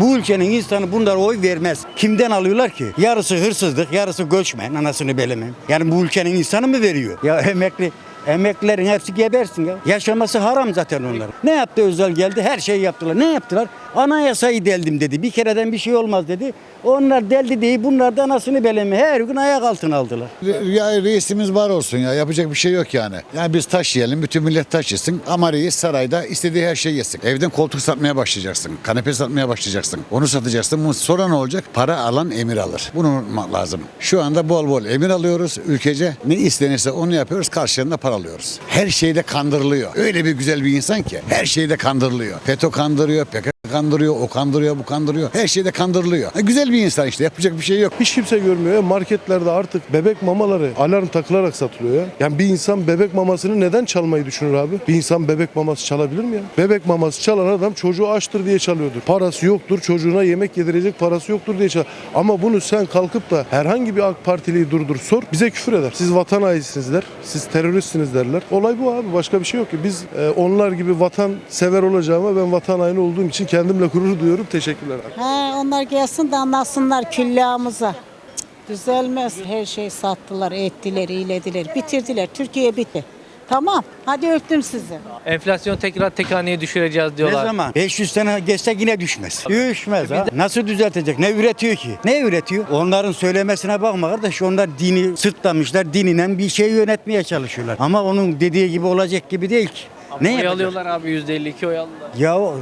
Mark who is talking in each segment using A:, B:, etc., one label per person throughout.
A: Bu ülkenin insanı bunlara oy vermez. Kimden alıyorlar ki? Yarısı hırsızlık, yarısı göçmen, anasını belemem. Yani bu ülkenin insanı mı veriyor? Ya emekli Emeklilerin hepsi gebersin ya. Yaşaması haram zaten onların. Ne yaptı Özel geldi? Her şeyi yaptılar. Ne yaptılar? Anayasayı deldim dedi. Bir kereden bir şey olmaz dedi. Onlar deldi değil. Bunlar da anasını beleme. Her gün ayak altına aldılar.
B: Ya reisimiz var olsun ya yapacak bir şey yok yani. Yani biz taş yiyelim bütün millet taş yesin ama reis sarayda istediği her şeyi yesin. Evden koltuk satmaya başlayacaksın. Kanepe satmaya başlayacaksın. Onu satacaksın. Sonra ne olacak? Para alan emir alır. Bunu unutmak lazım. Şu anda bol bol emir alıyoruz ülkece. Ne istenirse onu yapıyoruz. Karşılığında para alıyoruz. Her şeyde kandırılıyor. Öyle bir güzel bir insan ki her şeyde kandırılıyor. FETÖ kandırıyor, PKK kandırıyor, o kandırıyor, bu kandırıyor. Her şeyde kandırılıyor. Ha, güzel bir insan işte yapacak bir şey yok.
C: Hiç kimse görmüyor ya. Marketlerde artık bebek mamaları alarm takılarak satılıyor ya. Yani bir insan bebek mamasını neden çalmayı düşünür abi? Bir insan bebek maması çalabilir mi ya? Bebek maması çalan adam çocuğu açtır diye çalıyordur. Parası yoktur, çocuğuna yemek yedirecek parası yoktur diye çalar. Ama bunu sen kalkıp da herhangi bir AK Partiliyi durdur sor bize küfür eder. Siz vatan haisiniz der, siz teröristsiniz derler. Olay bu abi başka bir şey yok ki. Biz e, onlar gibi vatan sever olacağıma ben vatan haini olduğum için kendimle gurur duyuyorum. Teşekkürler abi.
D: Ha, onlar gelsin de anlatsınlar küllağımıza. Cık, Düzelmez. Her şeyi sattılar, ettiler, iyilediler, bitirdiler. Türkiye bitti. Tamam. Hadi öptüm sizi.
E: Enflasyon tekrar tek haneye düşüreceğiz
A: Ne
E: diyorlar.
A: zaman? 500 sene geçse yine düşmez. Düşmez ha. Nasıl düzeltecek? Ne üretiyor ki? Ne üretiyor? Onların söylemesine bakma kardeş. Onlar dini sırtlamışlar. Dininen bir şey yönetmeye çalışıyorlar. Ama onun dediği gibi olacak gibi değil ki. Ne
E: oy
A: yapacak?
E: alıyorlar abi %52 oy aldılar.
A: Ya o-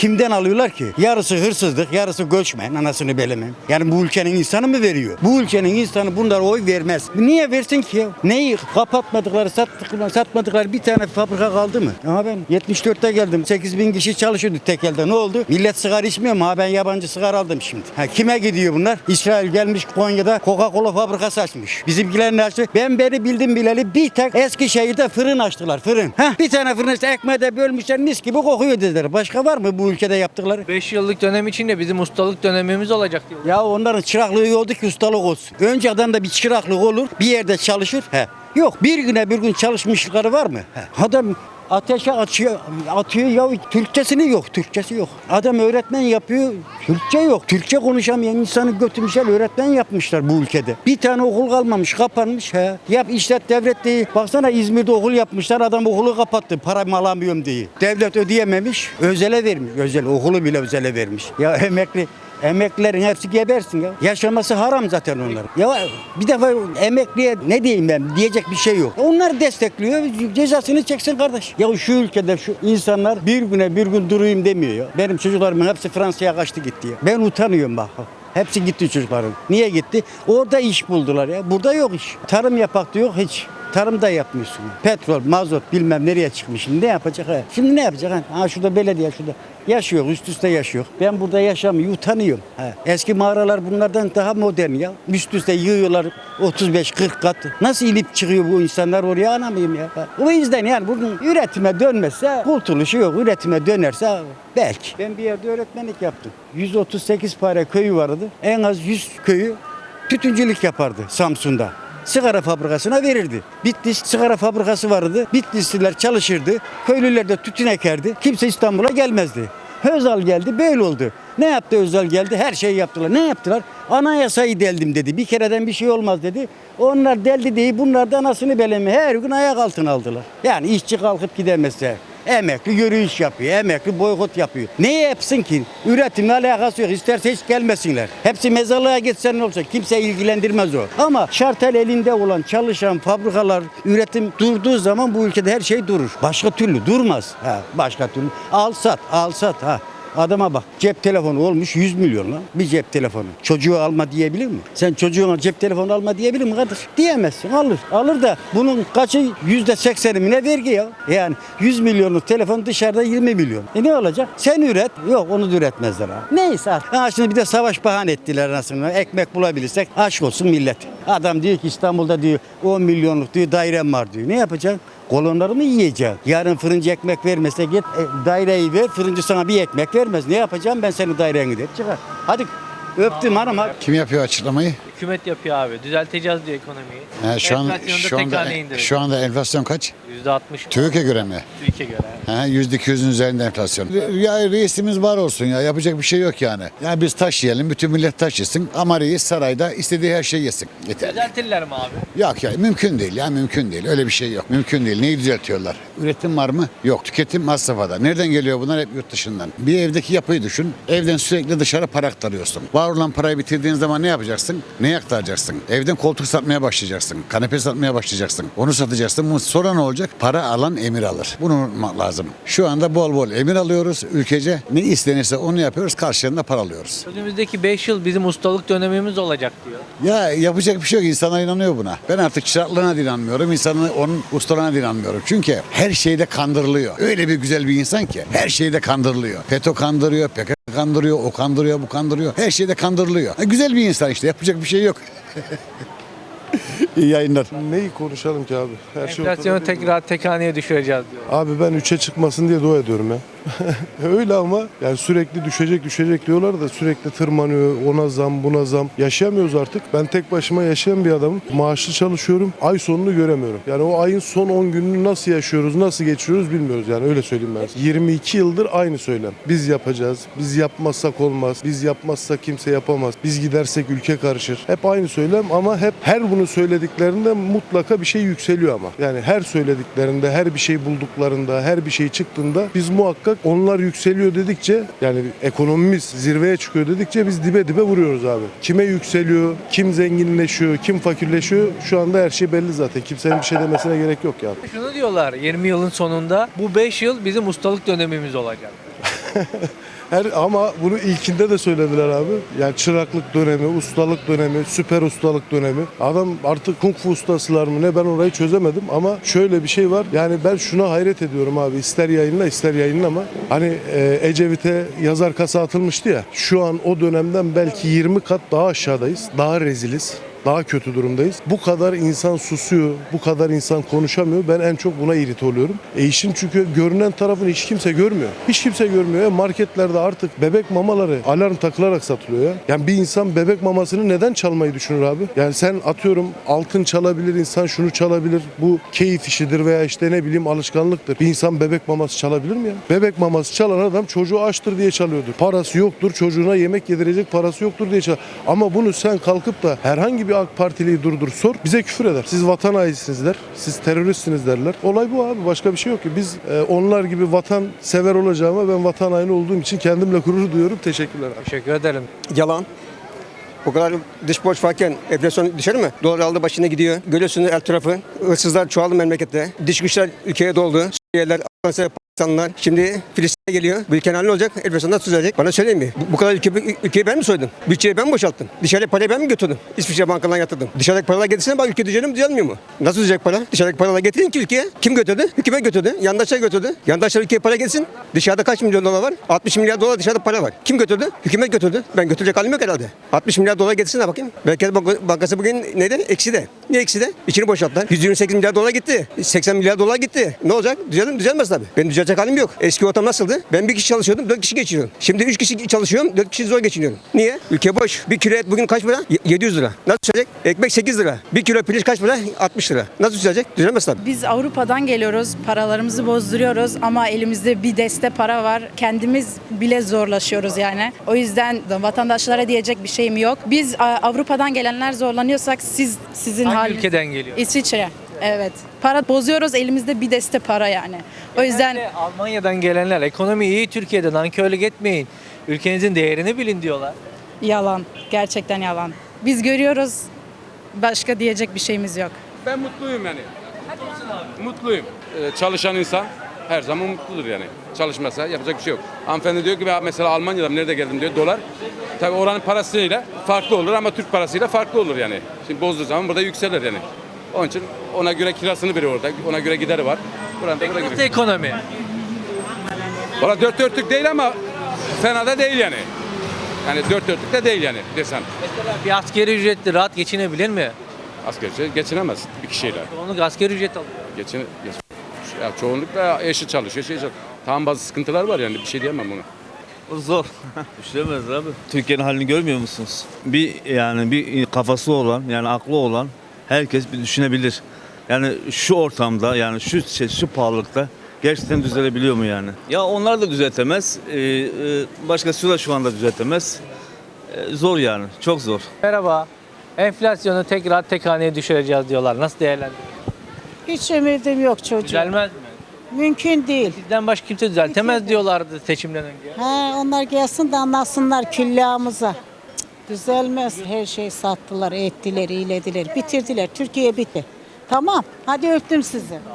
A: kimden alıyorlar ki? Yarısı hırsızlık, yarısı göçmen, anasını belemem. Yani bu ülkenin insanı mı veriyor? Bu ülkenin insanı bunlara oy vermez. Niye versin ki? Neyi kapatmadıkları, sattıkları, satmadıkları bir tane fabrika kaldı mı? Ama ben 74'te geldim. 8 bin kişi çalışıyordu tekelde. Ne oldu? Millet sigara içmiyor mu? Ha ben yabancı sigara aldım şimdi. Ha, kime gidiyor bunlar? İsrail gelmiş Konya'da Coca-Cola fabrikası açmış. Bizimkiler ne açtı? Ben beri bildim bileli bir tek Eskişehir'de fırın açtılar. Fırın. Ha, bir tane fırın işte ekmeği de bölmüşler mis gibi kokuyor dediler. Başka var mı bu ülkede yaptıkları?
E: 5 yıllık dönem içinde bizim ustalık dönemimiz olacak diyorlar.
A: Ya onların çıraklığı yoldu ki ustalık olsun. Önceden de bir çıraklık olur, bir yerde çalışır. He. Yok bir güne bir gün çalışmışlıkları var mı? He. Adam ateşe atıyor, atıyor ya Türkçesini yok, Türkçesi yok. Adam öğretmen yapıyor, Türkçe yok. Türkçe konuşamayan insanı götürmüşler, öğretmen yapmışlar bu ülkede. Bir tane okul kalmamış, kapanmış. He. Yap işlet devlet değil. Baksana İzmir'de okul yapmışlar, adam okulu kapattı, paramı alamıyorum diye. Devlet ödeyememiş, özele vermiş. Özel, okulu bile özele vermiş. Ya emekli Emeklilerin hepsi gebersin ya. Yaşaması haram zaten onların. Ya bir defa emekliye ne diyeyim ben diyecek bir şey yok. Onlar destekliyor cezasını çeksin kardeş. Ya şu ülkede şu insanlar bir güne bir gün durayım demiyor ya. Benim çocuklarımın hepsi Fransa'ya kaçtı gitti ya. Ben utanıyorum bak. Hepsi gitti çocuklarım. Niye gitti? Orada iş buldular ya. Burada yok iş. Tarım yapak diyor hiç. Tarım da yapmıyorsun. Petrol, mazot bilmem nereye çıkmış. Şimdi ne yapacak ha? Şimdi ne yapacak ha? Ha şurada belediye şurada. Yaşıyor, üst üste yaşıyor. Ben burada yaşamıyorum, utanıyorum. Ha. Eski mağaralar bunlardan daha modern ya. Üst üste yığıyorlar 35-40 kat. Nasıl inip çıkıyor bu insanlar oraya anlamayayım ya. O yüzden yani bunun üretime dönmezse kurtuluşu yok. Üretime dönerse belki. Ben bir yerde öğretmenlik yaptım. 138 para köyü vardı. En az 100 köyü tütüncülük yapardı Samsun'da sigara fabrikasına verirdi. Bitlis sigara fabrikası vardı. Bitlisliler çalışırdı. Köylüler de tütün ekerdi. Kimse İstanbul'a gelmezdi. Özal geldi böyle oldu. Ne yaptı Özal geldi? Her şeyi yaptılar. Ne yaptılar? Anayasayı deldim dedi. Bir kereden bir şey olmaz dedi. Onlar deldi değil. Bunlar da anasını beleme. Her gün ayak altına aldılar. Yani işçi kalkıp gidemezse. Emekli yürüyüş yapıyor, emekli boykot yapıyor. Ne yapsın ki? Üretimle alakası yok. İsterse hiç gelmesinler. Hepsi mezarlığa gitsen ne olacak? Kimse ilgilendirmez o. Ama şartel elinde olan çalışan fabrikalar, üretim durduğu zaman bu ülkede her şey durur. Başka türlü durmaz. Ha, başka türlü. Al sat, al sat. Ha. Adama bak cep telefonu olmuş 100 milyon lan bir cep telefonu. Çocuğu alma diyebilir mi? Sen çocuğuna cep telefonu alma diyebilir mi kardeş? Diyemezsin alır. Alır da bunun kaçı yüzde sekseni mi ne vergi ya? Yani 100 milyonluk telefon dışarıda 20 milyon. E ne olacak? Sen üret. Yok onu da üretmezler ha. Neyse. Ha şimdi bir de savaş bahane ettiler aslında. Ekmek bulabilirsek aşk olsun millet. Adam diyor ki İstanbul'da diyor 10 milyonluk diyor dairem var diyor. Ne yapacaksın? Kolonları mı yiyeceksin? Yarın fırıncı ekmek vermese git e, daireyi ver. Fırıncı sana bir ekmek vermez. Ne yapacağım ben senin daireni de çıkar. Hadi öptüm hanım.
B: Kim yapıyor açıklamayı?
E: Hükümet yapıyor abi. Düzelteceğiz diyor ekonomiyi.
B: He, şu an
E: Enflasyonu da
B: şu
E: tek
B: anda
E: haneye
B: şu anda enflasyon kaç?
E: %60
B: TÜİK'e göre mi?
E: TÜİK'e göre.
B: İki yüzün üzerinde enflasyon. Ya reisimiz var olsun ya yapacak bir şey yok yani. Yani biz taş yiyelim bütün millet taş yesin ama reis sarayda istediği her şeyi yesin. Yeter.
E: Düzeltirler mi abi?
B: Yok ya mümkün değil ya mümkün değil. Öyle bir şey yok. Mümkün değil. Neyi düzeltiyorlar? Üretim var mı? Yok. Tüketim has safhada. Nereden geliyor bunlar? Hep yurt dışından. Bir evdeki yapıyı düşün. Evden sürekli dışarı para aktarıyorsun. Var olan parayı bitirdiğin zaman ne yapacaksın? Ne aktaracaksın? Evden koltuk satmaya başlayacaksın. Kanepe satmaya başlayacaksın. Onu satacaksın. Bu Sonra ne olacak? Para alan emir alır. Bunu unutmak lazım. Şu anda bol bol emir alıyoruz ülkece. Ne istenirse onu yapıyoruz. Karşılığında para alıyoruz.
E: Önümüzdeki 5 yıl bizim ustalık dönemimiz olacak diyor.
B: Ya yapacak bir şey yok. İnsanlar inanıyor buna. Ben artık çıraklığına da inanmıyorum. İnsanın onun ustalığına da inanmıyorum. Çünkü her şeyde kandırılıyor. Öyle bir güzel bir insan ki her şeyde kandırılıyor. FETÖ kandırıyor, PKK kandırıyor, o kandırıyor, bu kandırıyor. Her şeyde kandırılıyor. Ha, güzel bir insan işte. Yapacak bir şey yok. İyi yayınlar.
C: Neyi konuşalım ki abi? Her şey
E: Enflasyonu
C: ortada değil mi?
E: tekrar tek haneye düşüreceğiz diyor.
C: Abi ben 3'e çıkmasın diye dua ediyorum ya. Öyle ama yani sürekli düşecek düşecek diyorlar da sürekli tırmanıyor. Ona zam buna zam. Yaşayamıyoruz artık. Ben tek başıma yaşayan bir adamım. Maaşlı çalışıyorum. Ay sonunu göremiyorum. Yani o ayın son 10 gününü nasıl yaşıyoruz, nasıl geçiriyoruz bilmiyoruz yani öyle söyleyeyim ben. size. 22 yıldır aynı söylem. Biz yapacağız. Biz yapmazsak olmaz. Biz yapmazsak kimse yapamaz. Biz gidersek ülke karışır. Hep aynı söylem ama hep her bunu söylediklerinde mutlaka bir şey yükseliyor ama. Yani her söylediklerinde, her bir şey bulduklarında, her bir şey çıktığında biz muhakkak onlar yükseliyor dedikçe yani ekonomimiz zirveye çıkıyor dedikçe biz dibe dibe vuruyoruz abi. Kime yükseliyor, kim zenginleşiyor, kim fakirleşiyor şu anda her şey belli zaten. Kimsenin bir şey demesine gerek yok yani.
E: Şunu diyorlar 20 yılın sonunda bu 5 yıl bizim ustalık dönemimiz olacak.
C: Her ama bunu ilkinde de söylediler abi. Yani çıraklık dönemi, ustalık dönemi, süper ustalık dönemi. Adam artık kung fu ustasılar mı ne ben orayı çözemedim ama şöyle bir şey var. Yani ben şuna hayret ediyorum abi. İster yayınla ister yayınlama. Hani e, Ecevit'e yazar kasa atılmıştı ya. Şu an o dönemden belki 20 kat daha aşağıdayız. Daha reziliz daha kötü durumdayız. Bu kadar insan susuyor, bu kadar insan konuşamıyor. Ben en çok buna irite oluyorum. E işin çünkü görünen tarafını hiç kimse görmüyor. Hiç kimse görmüyor. Ya marketlerde artık bebek mamaları alarm takılarak satılıyor ya. Yani bir insan bebek mamasını neden çalmayı düşünür abi? Yani sen atıyorum altın çalabilir, insan şunu çalabilir. Bu keyif işidir veya işte ne bileyim alışkanlıktır. Bir insan bebek maması çalabilir mi ya? Bebek maması çalan adam çocuğu açtır diye çalıyordur. Parası yoktur, çocuğuna yemek yedirecek parası yoktur diye çalar. Ama bunu sen kalkıp da herhangi bir AK Partiliyi durdur sor bize küfür eder. Siz vatan hainisinizler, der. Siz teröristsiniz derler. Olay bu abi. Başka bir şey yok ki. Biz e, onlar gibi vatan sever olacağıma ben vatan haini olduğum için kendimle gurur duyuyorum. Teşekkürler abi.
E: Teşekkür ederim.
F: Yalan. O kadar dış borç varken enflasyon düşer mi? Dolar aldı başına gidiyor. Görüyorsunuz el tarafı. Hırsızlar çoğaldı memlekette. Dış güçler ülkeye doldu. Suriyeliler, Pakistanlılar. Şimdi Filistin'e geliyor. Bu hali ne olacak? Nasıl düzelecek? Bana söyleyin mi? Bu, bu kadar ülke, ülkeyi ben mi soydum? Bütçeyi ben mi boşalttım? Dışarıya parayı ben mi götürdüm? İsviçre bankadan yatırdım. Dışarıdaki paralar getirsene bak ülke düzeliyor düzelmiyor mu? Nasıl düzelecek para? Dışarıdaki paralar getirin ki ülkeye. Kim götürdü? Hükümet götürdü. Yandaşlar götürdü. Yandaşlar ülkeye para getirsin. Dışarıda kaç milyon dolar var? 60 milyar dolar dışarıda para var. Kim götürdü? Hükümet götürdü. Ben götürecek halim yok herhalde. 60 milyar dolar getirsene bakayım. Merkez Bank- Bankası bugün neydi? Eksi de. Ne eksi de? İçini boşalttılar. 128 milyar dolar gitti. 80 milyar dolar gitti. Ne olacak? Düzelir? Düzelmez tabii. Benim düzelecek halim yok. Eski ortam nasıldı? Ben bir kişi çalışıyordum, dört kişi geçiniyorum. Şimdi üç kişi çalışıyorum, dört kişi zor geçiniyorum. Niye? Ülke boş. Bir kilo et bugün kaç para? Y- 700 lira. Nasıl düzelecek? Ekmek 8 lira. Bir kilo pirinç kaç para? 60 lira. Nasıl düzelecek? Düzelmez tabii.
G: Biz Avrupa'dan geliyoruz, paralarımızı bozduruyoruz ama elimizde bir deste para var. Kendimiz bile zorlaşıyoruz yani. O yüzden de vatandaşlara diyecek bir şeyim yok. Biz a, Avrupa'dan gelenler zorlanıyorsak siz sizin
E: Hangi
G: haliniz-
E: ülkeden geliyor?
G: İsviçre. Evet. Para bozuyoruz elimizde bir deste para yani. O yüzden
E: Genelde Almanya'dan gelenler ekonomi iyi Türkiye'de nankörlük etmeyin. Ülkenizin değerini bilin diyorlar.
G: yalan. Gerçekten yalan. Biz görüyoruz. Başka diyecek bir şeyimiz yok.
H: Ben mutluyum yani. Mutluyum. Ee, çalışan insan her zaman mutludur yani. Çalışmasa yapacak bir şey yok. Hanımefendi diyor ki ben mesela Almanya'dan nerede geldim diyor dolar. Tabii oranın parasıyla farklı olur ama Türk parasıyla farklı olur yani. Şimdi bozduğu zaman burada yükselir yani. Onun için ona göre kirasını veriyor orada. Ona göre gideri var. Buranın da buna
E: Nasıl
H: göre.
E: ekonomi?
H: Valla dört dörtlük değil ama fena da değil yani. Yani dört dörtlük de değil yani desen.
E: Mesela bir askeri ücretli rahat geçinebilir mi?
H: Asgari geçinemez bir kişiyle.
E: Çoğunluk asgari ücret alıyor.
H: Geçin, geç, ya çoğunlukla eşi çalışıyor, şey çalışıyor. Tamam bazı sıkıntılar var yani bir şey diyemem buna.
I: Zor. Düşünemez abi. Türkiye'nin halini görmüyor musunuz? Bir yani bir kafası olan yani aklı olan herkes bir düşünebilir. Yani şu ortamda yani şu şey, şu pahalılıkta gerçekten düzelebiliyor mu yani? Ya onlar da düzeltemez. Ee, e, başkası da şu anda düzeltemez. Ee, zor yani. Çok zor.
E: Merhaba. Enflasyonu tekrar tek haneye düşüreceğiz diyorlar. Nasıl değerlendiriyorsunuz?
D: Hiç ümidim yok çocuğum.
E: Düzelmez mi?
D: Mümkün değil.
E: Sizden başka kimse düzeltemez diyorlardı seçimden önce.
D: Ha, onlar gelsin de anlasınlar küllağımıza. Düzelmez. Her şeyi sattılar, ettiler, iyilediler. Bitirdiler. Türkiye bitti. Tamam. Hadi öptüm sizi.